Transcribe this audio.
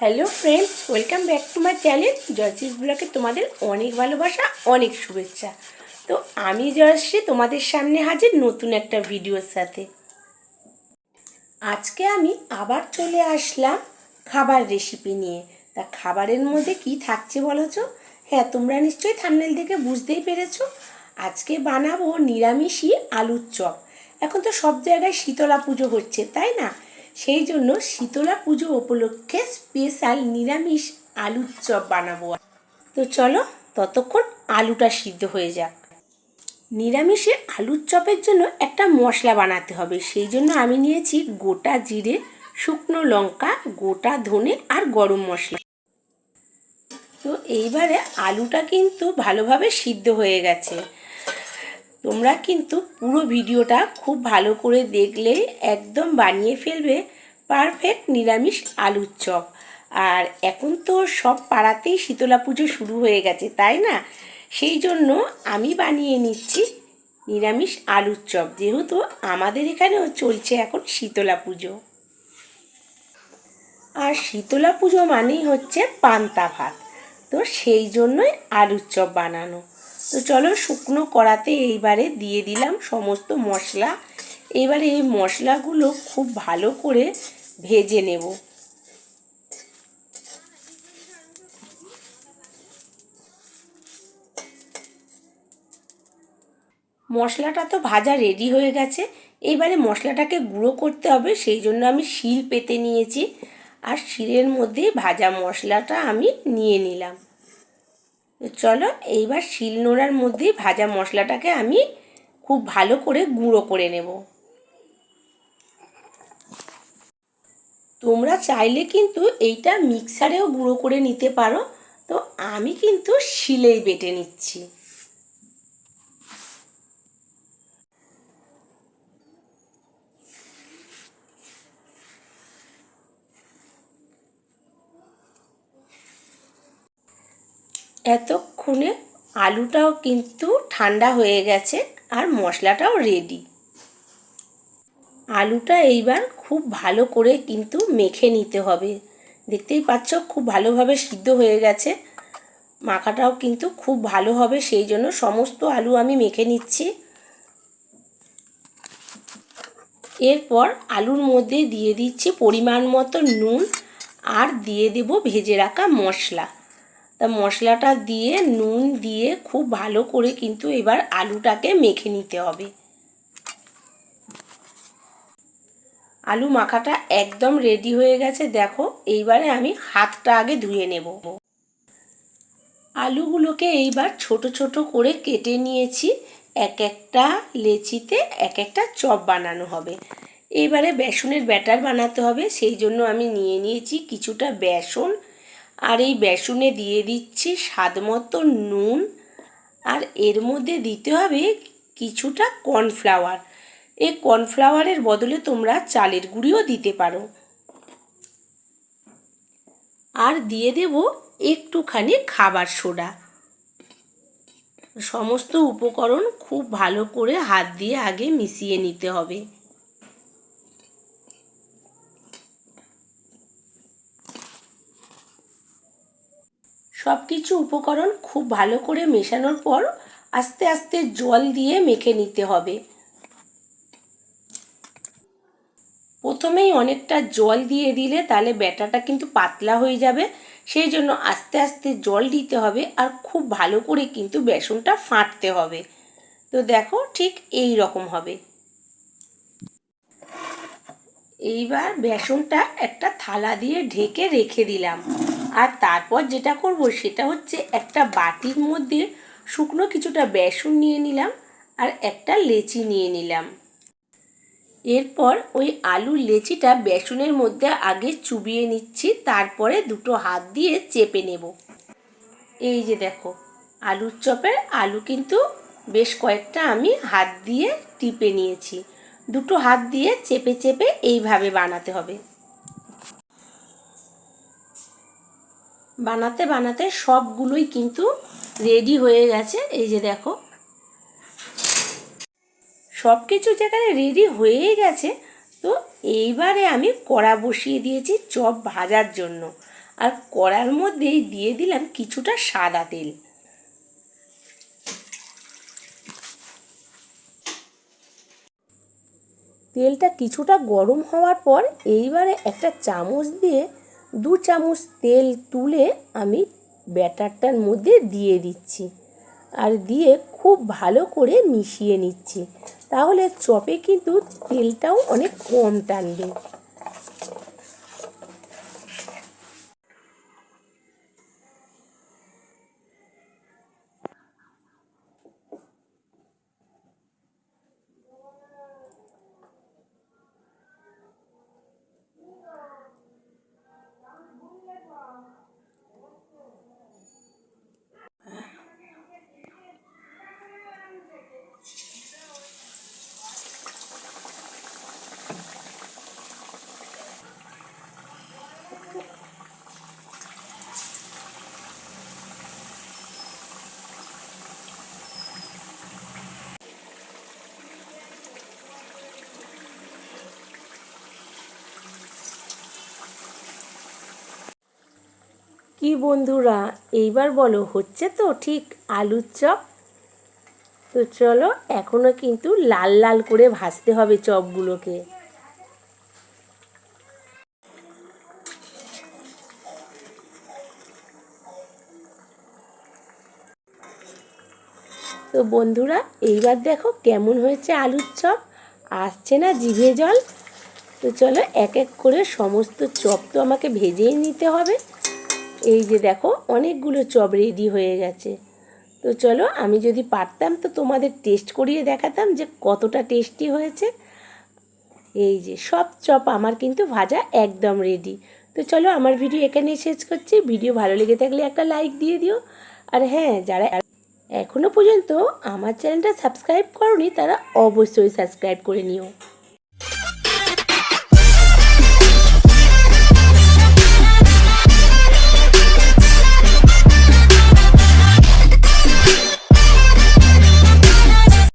Hello friends welcome back to my channel জয়সিস ব্লগে তোমাদের অনেক ভালোবাসা, অনেক শুভেচ্ছা। তো আমি জয়শ্রী, তোমাদের সামনে হাজির নতুন একটা ভিডিওর সাথে। আজকে আমি আবার চলে আসলাম খাবার রেসিপি নিয়ে। তা খাবারের মধ্যে কি থাকছে বলো তো? হ্যাঁ তোমরা নিশ্চয়ই থামনেল দেখে বুঝতেই পেরেছ। আজকে বানাবো নিরামিষই আলুর চপ। এখন তো সব জায়গায় শীতলা পুজো হচ্ছে, তাই না? সেই জন্য শীতলা পুজো উপলক্ষে স্পেশাল নিরামিষ আলুর চপ বানাবো। তো চলো ততক্ষণ আলুটা সিদ্ধ হয়ে যাক। নিরামিষে আলুর চপের জন্য একটা মশলা বানাতে হবে। সেই জন্য আমি নিয়েছি গোটা জিরে, শুকনো লঙ্কা, গোটা ধনে আর গরম মশলা। তো এইবারে আলুটা কিন্তু ভালোভাবে সিদ্ধ হয়ে গেছে। তোমরা কিন্তু পুরো ভিডিওটা খুব ভালো করে দেখলে একদম বানিয়ে ফেলবে পারফেক্ট নিরামিষ আলুর চপ। আর এখন তো সব পাড়াতেই শীতলা পুজো শুরু হয়ে গেছে, তাই না? সেই জন্য আমি বানিয়ে নিচ্ছি নিরামিষ আলুর চপ, যেহেতু আমাদের এখানেও চলছে এখন শীতলা পুজো। আর শীতলা পুজো মানেই হচ্ছে পান্তা ভাত। তো সেই জন্যই আলুর চপ বানানো। তো চলো শুকনো কড়াতে এইবারে দিয়ে দিলাম সমস্ত মশলা। এবারে এই মশলাগুলো খুব ভালো করে ভেজে নেব। মশলাটা তো ভাজা রেডি হয়ে গেছে। এবারে মশলাটাকে গুঁড়ো করতে হবে, সেই জন্য আমি শিল পেতে নিয়েছি। আর শিলের মধ্যে ভাজা মশলাটা আমি নিয়ে নিলাম। চলো এইবার শিল নোড়ার মধ্যে ভাজা মশলাটাকে আমি খুব ভালো করে গুঁড়ো করে নেব। তোমরা চাইলে কিন্তু এইটা মিক্সারেও গুঁড়ো করে নিতে পারো। তো আমি কিন্তু শিলেই বেটে নিচ্ছি। এতক্ষণে আলুটাও কিন্তু ঠান্ডা হয়ে গেছে আর মশলাটাও রেডি আলুটা এইবার খুব ভালো করে কিন্তু মেখে নিতে হবে। দেখতেই পাচ্ছ, খুব ভালোভাবে সিদ্ধ হয়ে গেছে। মাখাটাও কিন্তু খুব ভালো হবে, সেই জন্য সমস্ত আলু আমি মেখে নিচ্ছি। এরপর আলুর মধ্যে দিয়ে দিচ্ছি পরিমাণ মতো নুন আর দিয়ে দেব ভেজে রাখা মশলা। তা মশলাটা দিয়ে, নুন দিয়ে খুব ভালো করে কিন্তু এবার আলুটাকে মেখে নিতে হবে। আলু মাখাটা একদম রেডি হয়ে গেছে, দেখো। এইবারে আমি হাতটা আগে ধুয়ে নেব। আলুগুলোকে এইবার ছোট ছোট করে কেটে নিয়েছি। এক একটা লেচিতে এক একটা চপ বানানো হবে। এইবারে বেসনের ব্যাটার বানাতে হবে, সেই জন্য আমি নিয়ে নিয়েছি কিছুটা বেসন আর এই বেসনে দিয়ে দিচ্ছি স্বাদ মতো নুন। আর এর মধ্যে দিতে হবে কিছুটা কর্নফ্লাওয়ার। এই কর্নফ্লাওয়ারের বদলে তোমরা চালের গুঁড়িও দিতে পারো। আর দিয়ে দেব একটুখানি খাবার সোডা। সমস্ত উপকরণ খুব ভালো করে হাত দিয়ে আগে মিশিয়ে নিতে হবে। সব কিছু উপকরণ খুব ভালো করে মেশানোর পর আস্তে আস্তে জল দিয়ে মেখে নিতে হবে। প্রথমেই অনেকটা জল দিয়ে দিলে তাহলে ব্যাটাটা কিন্তু পাতলা হয়ে যাবে, সেই জন্য আস্তে আস্তে জল দিতে হবে আর খুব ভালো করে কিন্তু বেসনটা ফাটতে হবে। তো দেখো ঠিক এই রকম হবে। এইবার বেসনটা একটা থালা দিয়ে ঢেকে রেখে দিলাম। আর তারপর যেটা করব সেটা হচ্ছে একটা বাটির মধ্যে শুকনো কিছুটা বেসন নিয়ে নিলাম আর একটা লেচি নিয়ে নিলাম। এরপর ওই আলুর লেচিটা বেসনের মধ্যে আগে চুবিয়ে নিচ্ছি, তারপরে দুটো হাত দিয়ে চেপে নেব। এই যে দেখো, আলুর চপের আলু কিন্তু বেশ কয়েকটা আমি হাত দিয়ে টিপে নিয়েছি। দুটো হাত দিয়ে চেপে চেপে এইভাবে বানাতে হবে। বানাতে বানাতে সবগুলোই কিন্তু রেডি হয়ে গেছে। এই যে দেখো। সব কিছু যেখানে রেডি হয়েই গেছে। তো এইবারে আমি কড়া বসিয়ে দিয়েছি চপ ভাজার জন্য। আর কড়ার মধ্যেই দিয়ে দিলাম কিছুটা সাদা তেল। তেলটা কিছুটা গরম হওয়ার পর এইবারে একটা চামচ দিয়ে দু চামচ তেল তুলে আমি ব্যাটারটার মধ্যে দিয়ে দিচ্ছি আর দিয়ে খুব ভালো করে মিশিয়ে নিচ্ছি। তাহলে চপে কিন্তু তেলটাও অনেক কম টানবে। কি বন্ধুরা? এইবার বলো, হচ্ছে তো ঠিক আলুর চপ? তো চলো এখনও কিন্তু লাল লাল করে ভাজতে হবে চপগুলোকে। তো বন্ধুরা, এইবার দেখো কেমন হয়েছে আলুর চপ? আসছে না জিভে জল? তো চলো, এক এক করে সমস্ত চপ তো আমাকে ভেজেই নিতে হবে। এই যে দেখো, অনেকগুলো চপ রেডি হয়ে গেছে। তো চলো, আমি যদি পারতাম তো তোমাদের টেস্ট করিয়ে দেখাতাম যে কতটা টেস্টি হয়েছে। এই যে, সব চপ আমার কিন্তু ভাজা একদম রেডি তো চলো, আমার ভিডিও এখানে শেষ করছি। ভিডিও ভালো লেগে থাকলে একটা লাইক দিয়ে দিও। আর হ্যাঁ যারা এখনও পর্যন্ত আমার চ্যানেলটা সাবস্ক্রাইব করনি, তারা অবশ্যই সাবস্ক্রাইব করে নিও।